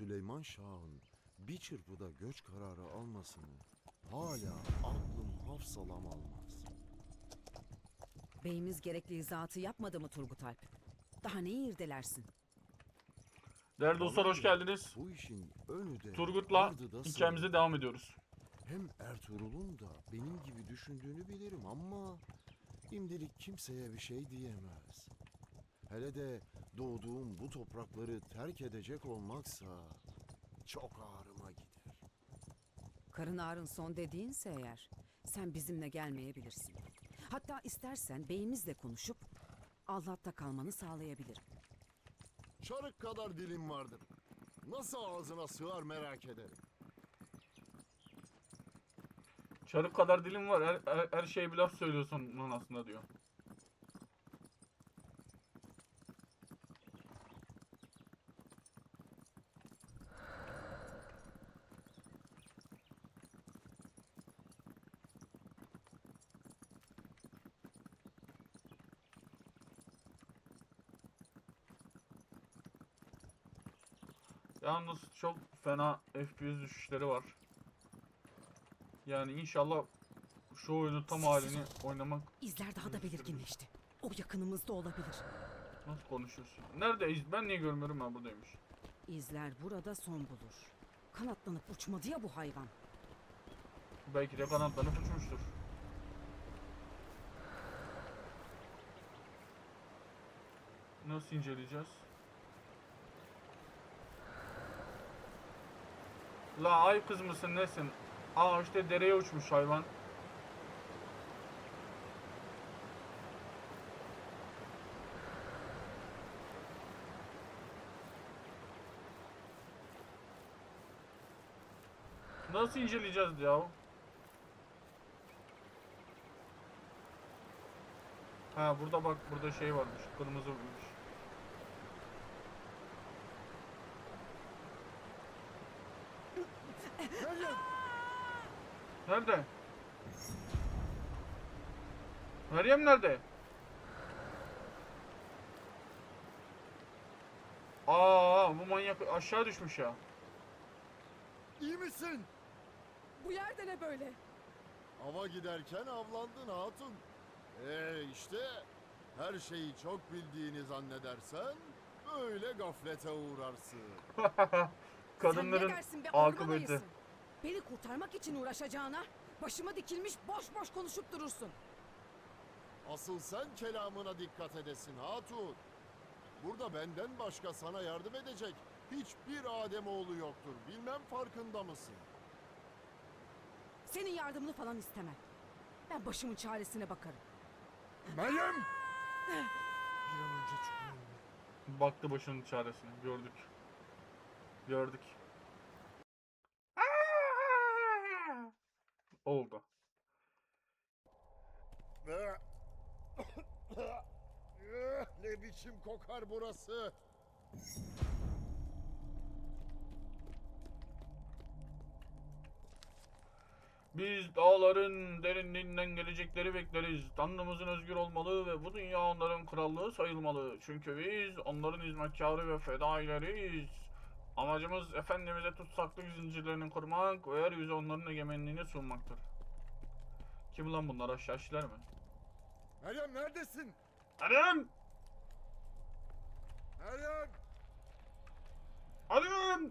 Süleyman Şah'ın bir çırpıda göç kararı almasını hala aklım hafsalam almaz. Beyimiz gerekli izahatı yapmadı mı Turgut Alp? Daha neyi irdelersin? Değerli dostlar hoş geldiniz. Bu işin önü de Turgut'la ardı da hikayemize devam ediyoruz. Hem Ertuğrul'un da benim gibi düşündüğünü bilirim ama imdilik kimseye bir şey diyemez. Hele de doğduğum bu toprakları terk edecek olmaksa çok ağrıma gider. Karın ağrın son dediğinse eğer sen bizimle gelmeyebilirsin. Hatta istersen beyimizle konuşup Allah'ta kalmanı sağlayabilirim. Çarık kadar dilim vardır. Nasıl ağzına sığar merak ederim. Çarık kadar dilim var. Her, her, her şeye bir laf söylüyorsun aslında diyor. Yalnız çok fena FPS düşüşleri var. Yani inşallah şu oyunu tam halini oynamak İzler daha da belirginleşti. O yakınımızda olabilir. nasıl konuşuyorsun? Neredeyiz? Ben niye görmüyorum ha buradaymış. İzler burada son bulur. Kanatlanıp uçmadı ya bu hayvan. Belki de kanatlanıp uçmuştur. Nasıl inceleyeceğiz? La ay kız mısın nesin? Aa işte dereye uçmuş hayvan. Nasıl inceleyeceğiz ya? Ha burada bak burada şey varmış. Kırmızı bir Nerede? Meryem nerede? Aa bu manyak aşağı düşmüş ya. İyi misin? Bu yerde ne böyle? Ava giderken avlandın hatun. Ee işte her şeyi çok bildiğini zannedersen böyle gaflete uğrarsın. Kadınların Sen ne dersin be akıbeti. orman ayısı? Beni kurtarmak için uğraşacağına başıma dikilmiş boş boş konuşup durursun. Asıl sen kelamına dikkat edesin hatun. Burada benden başka sana yardım edecek hiçbir Ademoğlu yoktur. Bilmem farkında mısın? Senin yardımını falan istemem. Ben başımın çaresine bakarım. Meryem! Bir an önce çıkmalıyım. Baktı başının çaresine. Gördük. Gördük. Oldu. ne biçim kokar burası? Biz dağların derinliğinden gelecekleri bekleriz. Tanrımızın özgür olmalı ve bu dünya onların krallığı sayılmalı. Çünkü biz onların hizmetkarı ve fedaileriyiz. Amacımız Efendimiz'e tutsaklık zincirlerini kurmak ve yeryüzü onların egemenliğini sunmaktır. Kim lan bunlar aşağıçiler mi? Meryem neredesin? Meryem! Meryem! Meryem!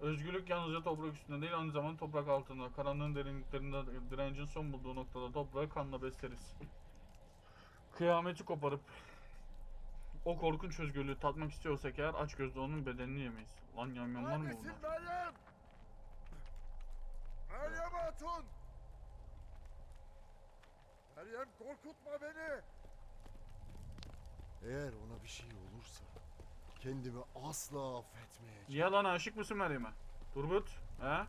Özgürlük yalnızca toprak üstünde değil aynı zamanda toprak altında. Karanlığın derinliklerinde direncin son bulduğu noktada toprağı kanla besleriz. Kıyameti koparıp o korkunç özgürlüğü tatmak istiyorsak eğer aç gözle onun bedenini yemeyiz. Lan yamyamlar mı Neredesin bunlar? Meryem? Meryem Hatun! Meryem korkutma beni! Eğer ona bir şey olursa kendimi asla affetmeyeceğim. Ya lan aşık mısın Meryem'e? Turgut? He?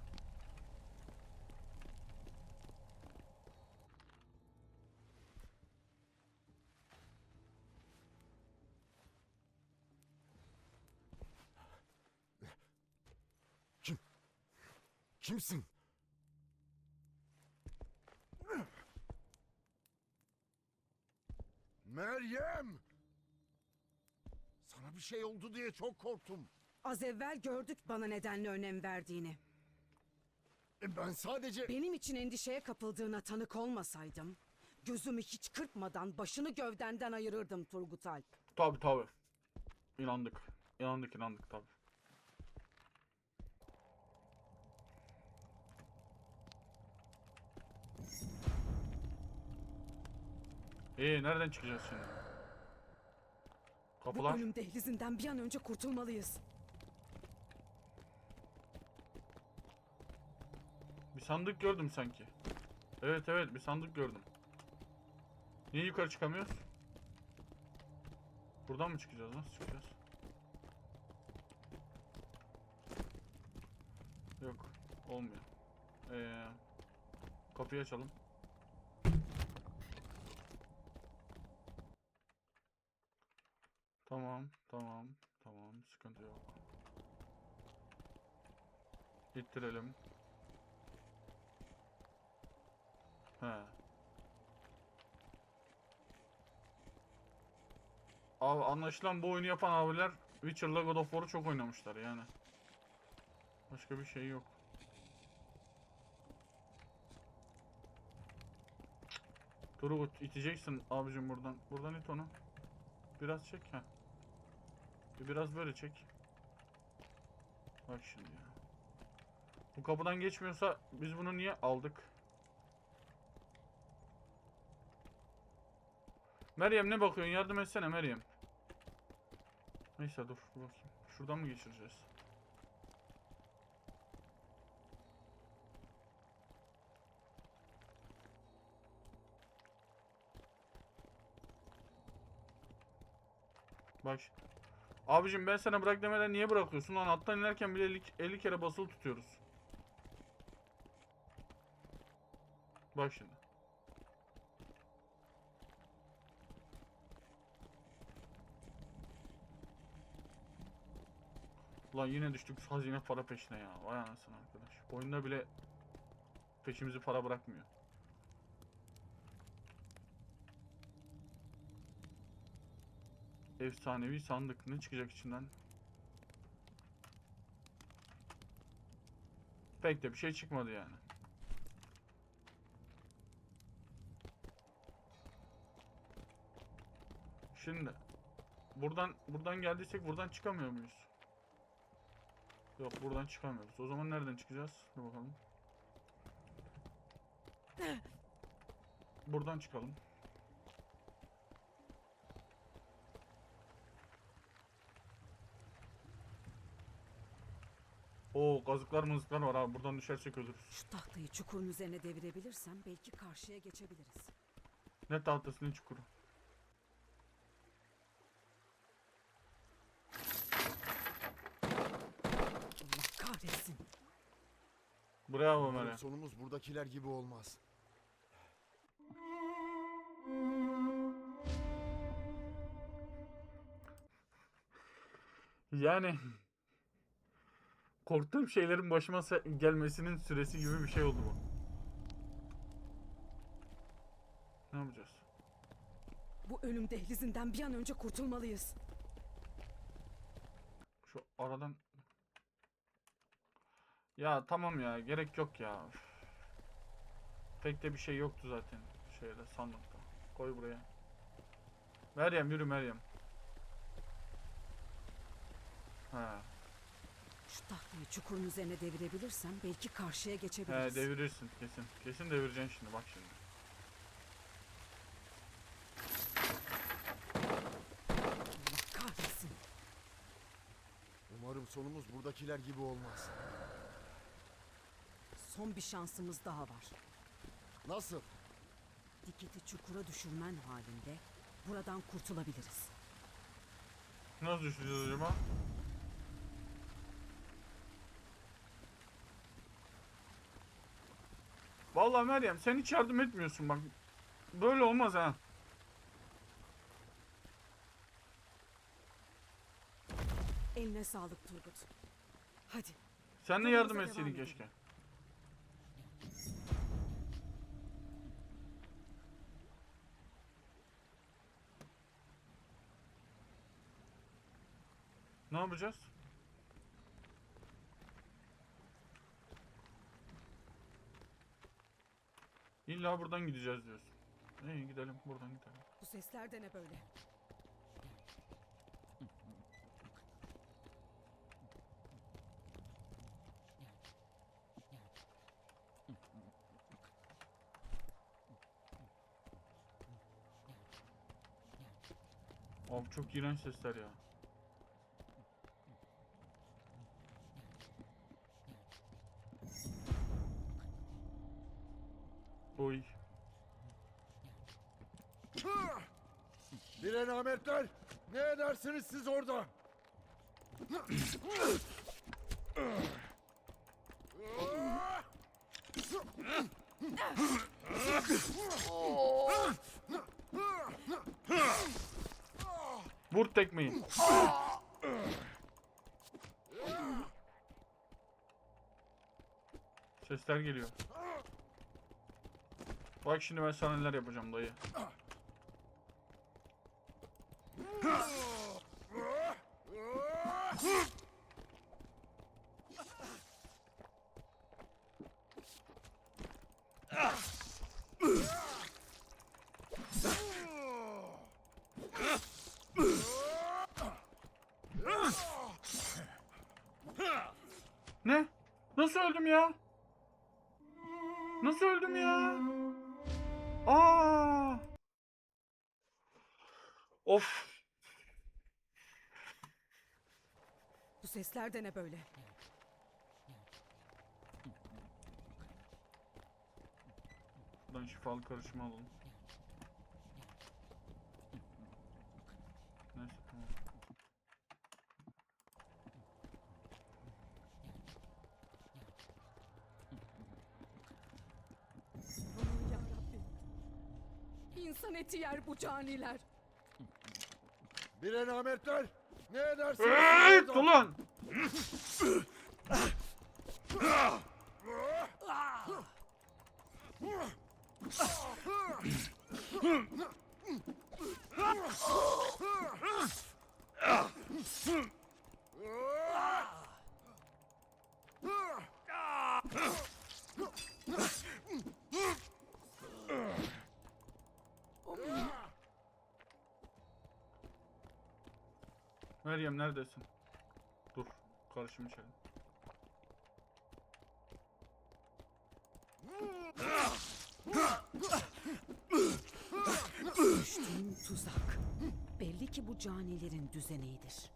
Kimsin? Meryem! Sana bir şey oldu diye çok korktum. Az evvel gördük bana nedenle önem verdiğini. E, ben sadece... Benim için endişeye kapıldığına tanık olmasaydım... ...gözümü hiç kırpmadan başını gövdenden ayırırdım Turgut Alp. Tabi tabi. İnandık. İnandık inandık tabi. İyi nereden çıkacağız şimdi? Bu Kapılar. ölüm dehlizinden bir an önce kurtulmalıyız. Bir sandık gördüm sanki. Evet evet bir sandık gördüm. Niye yukarı çıkamıyoruz? Buradan mı çıkacağız? Nasıl çıkacağız? Yok. Olmuyor. Ee, kapıyı açalım. Tamam, tamam, tamam. Sıkıntı yok. İttirelim. He. Abi anlaşılan bu oyunu yapan abiler Witcher'la God of War'u çok oynamışlar yani. Başka bir şey yok. Turgut iteceksin abicim buradan. Buradan it onu. Biraz çek ha. Biraz böyle çek. Bak şimdi ya. Bu kapıdan geçmiyorsa biz bunu niye aldık? Meryem ne bakıyorsun? Yardım etsene Meryem. Neyse dur, bakayım. Şuradan mı geçireceğiz? Bak. Abicim ben sana bırak demeden niye bırakıyorsun lan? Attan inerken bile 50, 50 kere basılı tutuyoruz. Bak şimdi. Ulan yine düştük hazine para peşine ya. Vay anasını arkadaş. Oyunda bile peşimizi para bırakmıyor. Efsanevi sandık. Ne çıkacak içinden? Pek de bir şey çıkmadı yani. Şimdi buradan buradan geldiysek buradan çıkamıyor muyuz? Yok buradan çıkamıyoruz. O zaman nereden çıkacağız? Dur bakalım. Buradan çıkalım. Oo kazıklar mızıklar var abi. Buradan düşersek ölürüz. Şu tahtayı çukurun üzerine devirebilirsem belki karşıya geçebiliriz. Ne tahtası ne çukuru. Allah kahretsin. Bravo Meryem. sonumuz buradakiler gibi olmaz. Yani korktuğum şeylerin başıma gelmesinin süresi gibi bir şey oldu bu. Ne yapacağız? Bu ölüm dehlizinden bir an önce kurtulmalıyız. Şu aradan Ya tamam ya gerek yok ya. Üf. Pek de bir şey yoktu zaten şeyde sandıkta. Koy buraya. Meryem yürü Meryem. Ha. Şu tahtayı çukurun üzerine devirebilirsem belki karşıya He geçebiliriz. devirirsin kesin. Kesin devireceksin şimdi bak şimdi. Allah kahretsin. Umarım sonumuz buradakiler gibi olmaz. Son bir şansımız daha var. Nasıl? Diketi çukura düşürmen halinde buradan kurtulabiliriz. Nasıl düşeceğiz acaba? Vallahi Meryem sen hiç yardım etmiyorsun bak. Böyle olmaz ha. Eline sağlık Turgut. Hadi. Sen de yardım etseydin keşke. Ne yapacağız? İlla buradan gideceğiz diyorsun. İyi gidelim buradan gidelim. Bu sesler de ne böyle? Abi çok iğrenç sesler ya. Direnametler! Ne edersiniz siz orada? Vur tekmeyi. Sesler geliyor. Bak şimdi ben sana neler yapacağım dayı. Yeah. sesler de ne böyle? Buradan şifalı karışımı alalım. Neyse tamam. Aman yarabbim. İnsan eti yer bu caniler. Direnametler! Ne edersiniz Evet siz orada? ulan! Meryem neredesin? Dur. Karışım içelim. Düştüğüm tuzak. Belli ki bu canilerin düzeneğidir.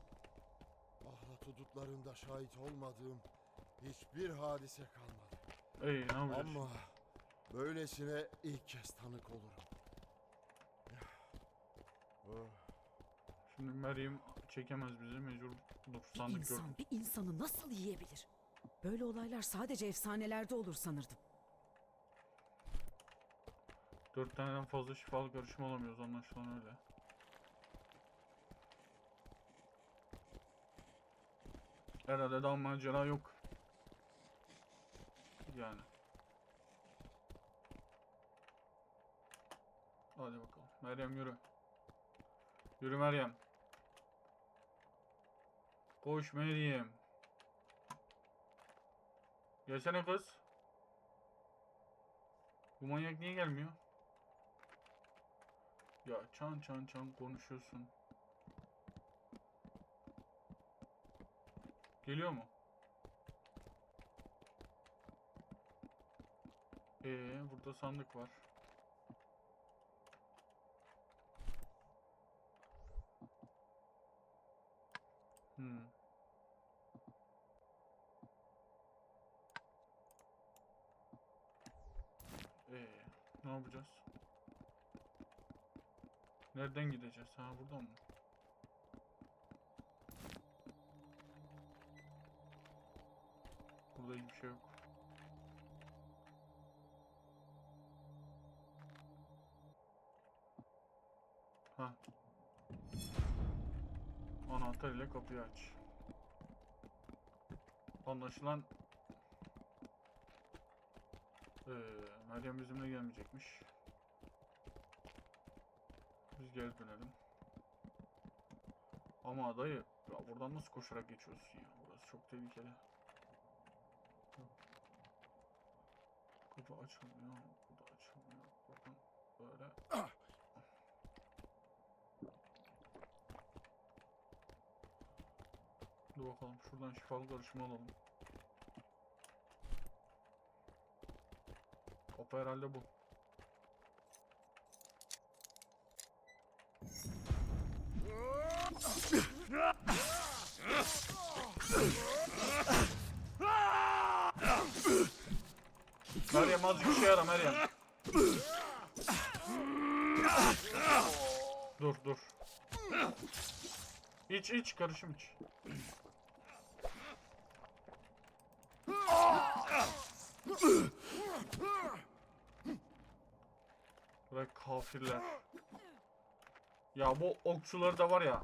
Ahlat hudutlarında şahit olmadığım hiçbir hadise kalmadı. Ey ne yapacağız? Ama böylesine ilk kez tanık olurum. Oh, Şimdi Meryem çekemez bizi mecbur dur Bir sandık insan gördüm. bir insanı nasıl yiyebilir? Böyle olaylar sadece efsanelerde olur sanırdım. Dört taneden fazla şifalı karışım alamıyoruz anlaşılan öyle. Herhalde daha macera yok. Yani. Hadi bakalım. Meryem yürü. Yürü Meryem. Koş Meryem. Gelsene kız. Bu manyak niye gelmiyor? Ya çan çan çan konuşuyorsun. Geliyor mu? Ee, burada sandık var. Hmm. Ee, ne yapacağız? Nereden gideceğiz? Ha buradan mı? Burada hiçbir şey yok. Ha. Anahtar ile kapıyı aç. Anlaşılan ee, Meryem bizimle gelmeyecekmiş. Biz geri dönelim. Ama dayı Ya buradan nasıl koşarak geçiyorsun ya? Burası çok tehlikeli. Kapı açılmıyor. Da açılmıyor. Bakın böyle. Dur bakalım şuradan şifalı karışımı alalım. Kapı herhalde bu. Meryem azıcık işe yara Meryem. Dur dur. İç iç karışım iç. Bırak kafirler. Ya bu okçuları da var ya.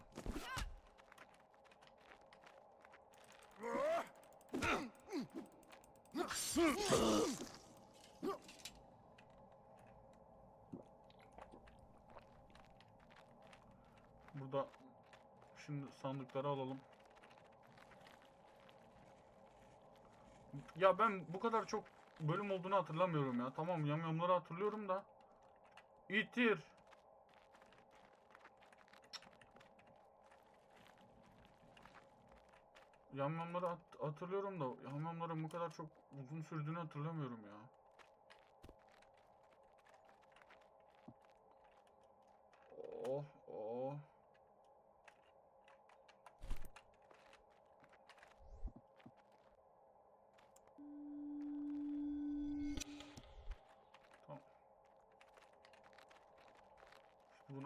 Burada şimdi sandıkları alalım. Ya ben bu kadar çok bölüm olduğunu hatırlamıyorum ya. Tamam yamyamları hatırlıyorum da. İtir. Yamyamları hat- hatırlıyorum da yamyamların bu kadar çok uzun sürdüğünü hatırlamıyorum ya. Oh oh.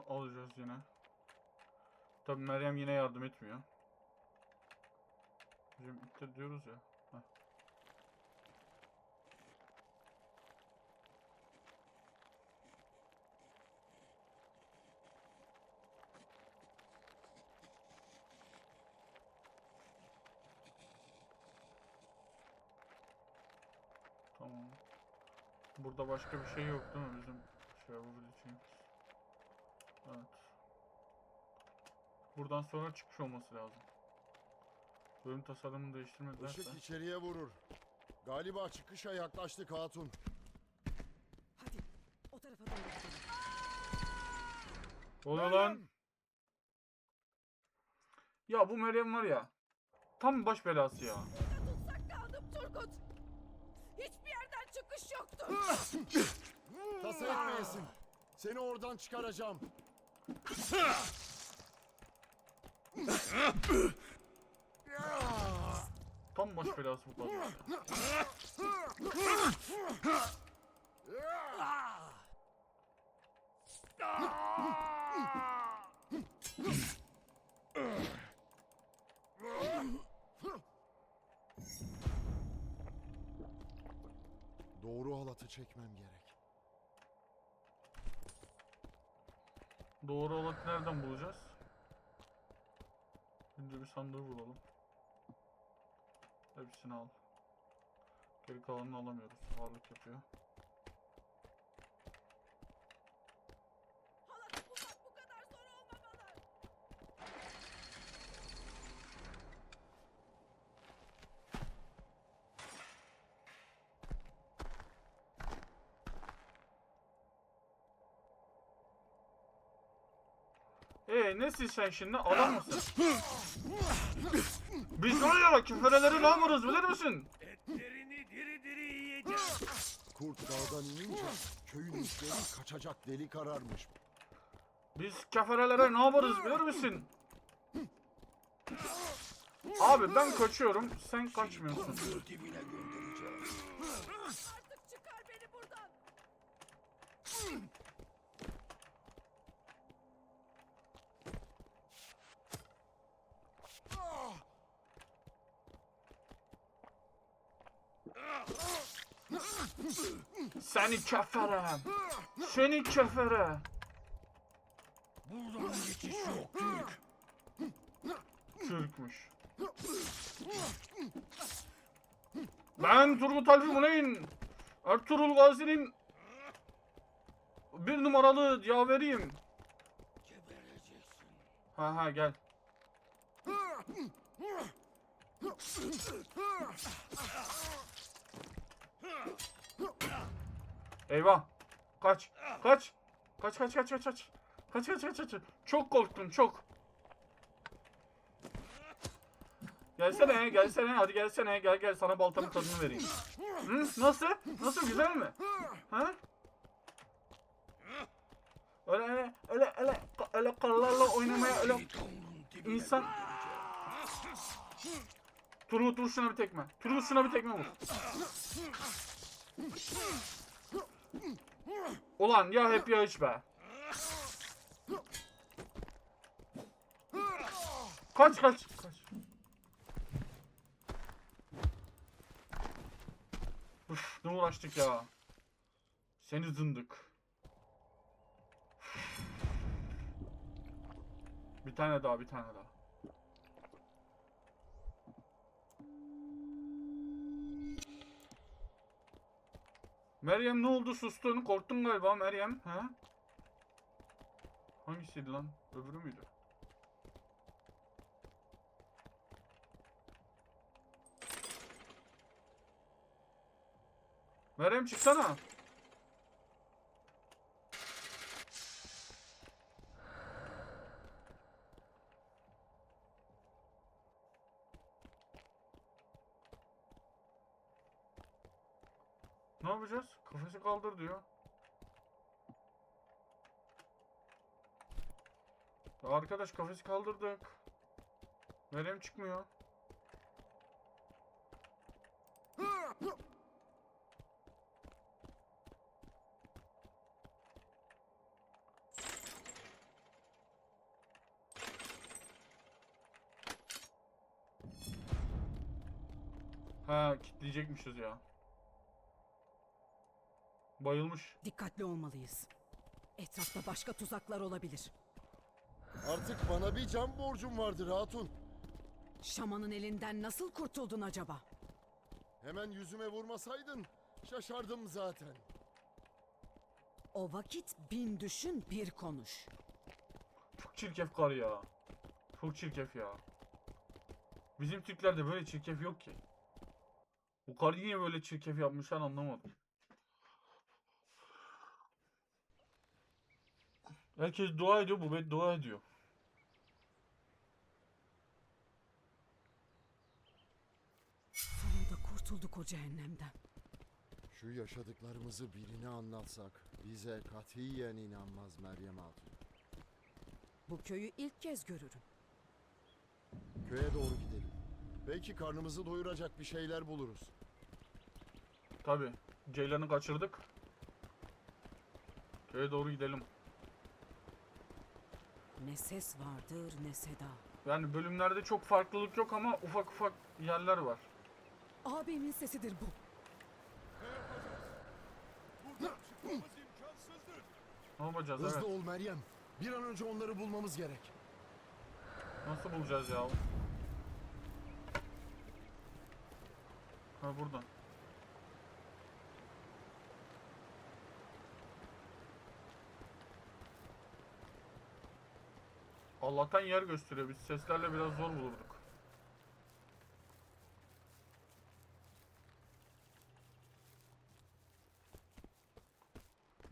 Alacağız yine. Tabi Meryem yine yardım etmiyor. Bizim ittir diyoruz ya. Heh. Tamam. Burada başka bir şey yok değil mi bizim şey yapabileceğimiz? Evet. Buradan sonra çıkış olması lazım. Bölüm tasarımını değiştirmedilerse. Işık içeriye vurur. Galiba çıkışa yaklaştık hatun. Hadi o tarafa doğru gidelim. Ne lan? Ya bu Meryem var ya. Tam baş belası ya. Tutsak kaldım Turgut. Hiçbir yerden çıkış yoktu. Tasa etmeyesin. Seni oradan çıkaracağım. Tam baş belası bu kadın. Doğru halatı çekmem gerek. Doğru olanı nereden bulacağız? Önce bir sandığı bulalım. Hepsini al. Geri kalanını alamıyoruz. Ağırlık yapıyor. Ee nesin sen şimdi? Adam mısın? Biz var ya küfereleri ne yaparız bilir misin? Etlerini diri diri yiyeceğim. Kurt dağdan inince köyün işleri kaçacak deli kararmış. Biz keferelere ne yaparız bilir misin? Abi ben kaçıyorum, sen kaçmıyorsun. Kontrol dibine göndereceğim. Artık çıkar beni buradan. Seni kefere! Seni kefere! Buradan geçiş yok Türk. Türkmüş. Ben Turgut Alfi Muneyn. Ertuğrul Gazi'nin bir numaralı yaveriyim. Ha ha gel. Eyvah. Kaç. Kaç. Kaç kaç kaç kaç kaç. Kaç kaç kaç kaç. Çok korktum çok. Gelsene gelsene hadi gelsene gel gel sana baltamın tadını vereyim. Hı? Nasıl? Nasıl güzel mi? Ha? Öyle öyle öyle öyle öyle karılarla oynamaya öyle İnsan-. Turgut vur şuna bir tekme. Turgut şuna bir tekme vur. Ulan ya hep ya hiç be. Kaç kaç kaç. Üf, ne uğraştık ya. Seni zındık. Bir tane daha bir tane daha. Meryem ne oldu sustun? Korktun galiba Meryem. He? Hangisiydi lan? Öbürü müydü? Meryem çıksana. Ne yapacağız? Kafesi kaldır diyor. Ya arkadaş kafesi kaldırdık. Meryem çıkmıyor. Ha kilitleyecekmişiz ya. Bayılmış. Dikkatli olmalıyız. Etrafta başka tuzaklar olabilir. Artık bana bir can borcum vardır hatun. Şamanın elinden nasıl kurtuldun acaba? Hemen yüzüme vurmasaydın şaşardım zaten. O vakit bin düşün bir konuş. Çok çirkef kar ya. Çok çirkef ya. Bizim Türklerde böyle çirkef yok ki. Bu karı niye böyle çirkef yapmışlar anlamadım. Herkes dua ediyor, bu beddua ediyor. Sonunda kurtulduk o cehennemden. Şu yaşadıklarımızı birine anlatsak bize katiyen inanmaz Meryem Hatun. Bu köyü ilk kez görürüm. Köye doğru gidelim. Belki karnımızı doyuracak bir şeyler buluruz. Tabi. Ceylan'ı kaçırdık. Köye doğru gidelim. Ne ses vardır ne seda. Yani bölümlerde çok farklılık yok ama ufak ufak yerler var. Abimin sesidir bu. Ne yapacağız? Hızlı Evet. ol Meryem. Bir an önce onları bulmamız gerek. Nasıl bulacağız ya? Ha buradan. Allah'tan yer gösteriyor. Biz seslerle biraz zor bulurduk.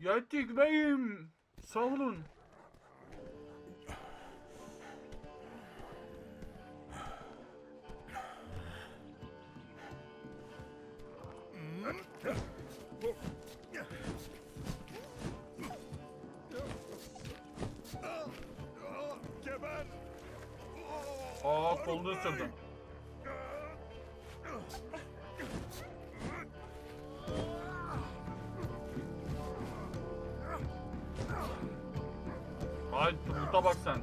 Yettik beyim. Sağ olun. Kolunu ısırdı. Ay Turgut'a bak sen.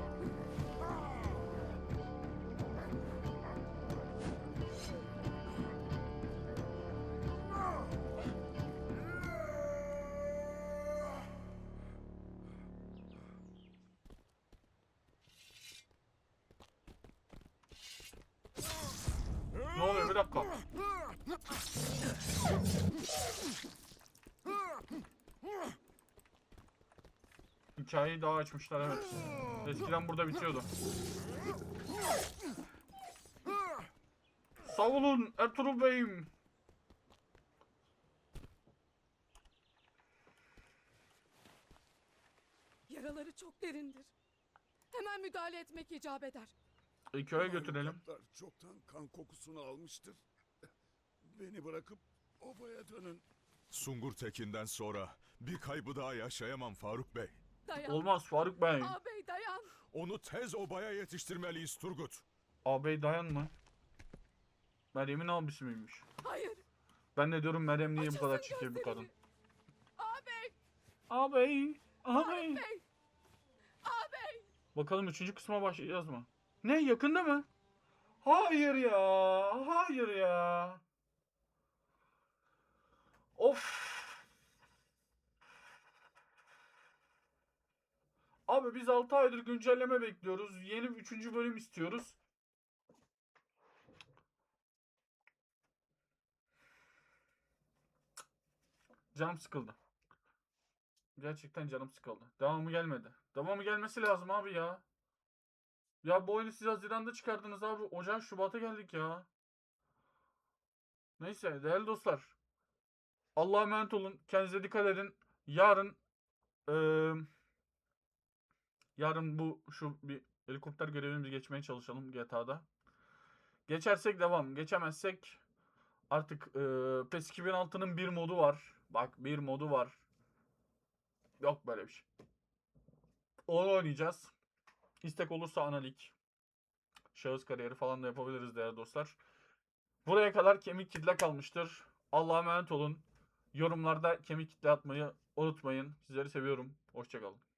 Hikayeyi daha açmışlar evet. Eskiden burada bitiyordu. Sağ olun Ertuğrul Bey'im. Yaraları çok derindir. Hemen müdahale etmek icap eder. E, köye götürelim. Mahlukatlar çoktan kan kokusunu almıştır. Beni bırakıp obaya dönün. Sungur Tekin'den sonra bir kaybı daha yaşayamam Faruk Bey. Dayan. Olmaz Faruk Bey. Ağabey dayan. Onu tez obaya yetiştirmeliyiz Turgut. Ağabey dayanma. Meryem'in abisi miymiş? Hayır. Ben de diyorum Meryem niye bu kadar çirkin bir kadın? Ağabey. Ağabey. Ağabey. Ağabey. Ağabey. Bakalım üçüncü kısma başlayacağız mı? Ne yakında mı? Hayır ya. Hayır ya. Of. Abi biz 6 aydır güncelleme bekliyoruz. Yeni 3. bölüm istiyoruz. Canım sıkıldı. Gerçekten canım sıkıldı. Devamı gelmedi. Devamı gelmesi lazım abi ya. Ya bu oyunu siz Haziran'da çıkardınız abi. Ocak Şubat'a geldik ya. Neyse değerli dostlar. Allah'a emanet olun. Kendinize dikkat edin. Yarın eee, yarın bu şu bir helikopter görevimizi geçmeye çalışalım GTA'da. Geçersek devam. Geçemezsek artık eee PES 2006'nın bir modu var. Bak bir modu var. Yok böyle bir şey. Onu oynayacağız. İstek olursa analik. Şahıs kariyeri falan da yapabiliriz değerli dostlar. Buraya kadar kemik kitle kalmıştır. Allah'a emanet olun. Yorumlarda kemik kitle atmayı unutmayın. Sizleri seviyorum. Hoşçakalın.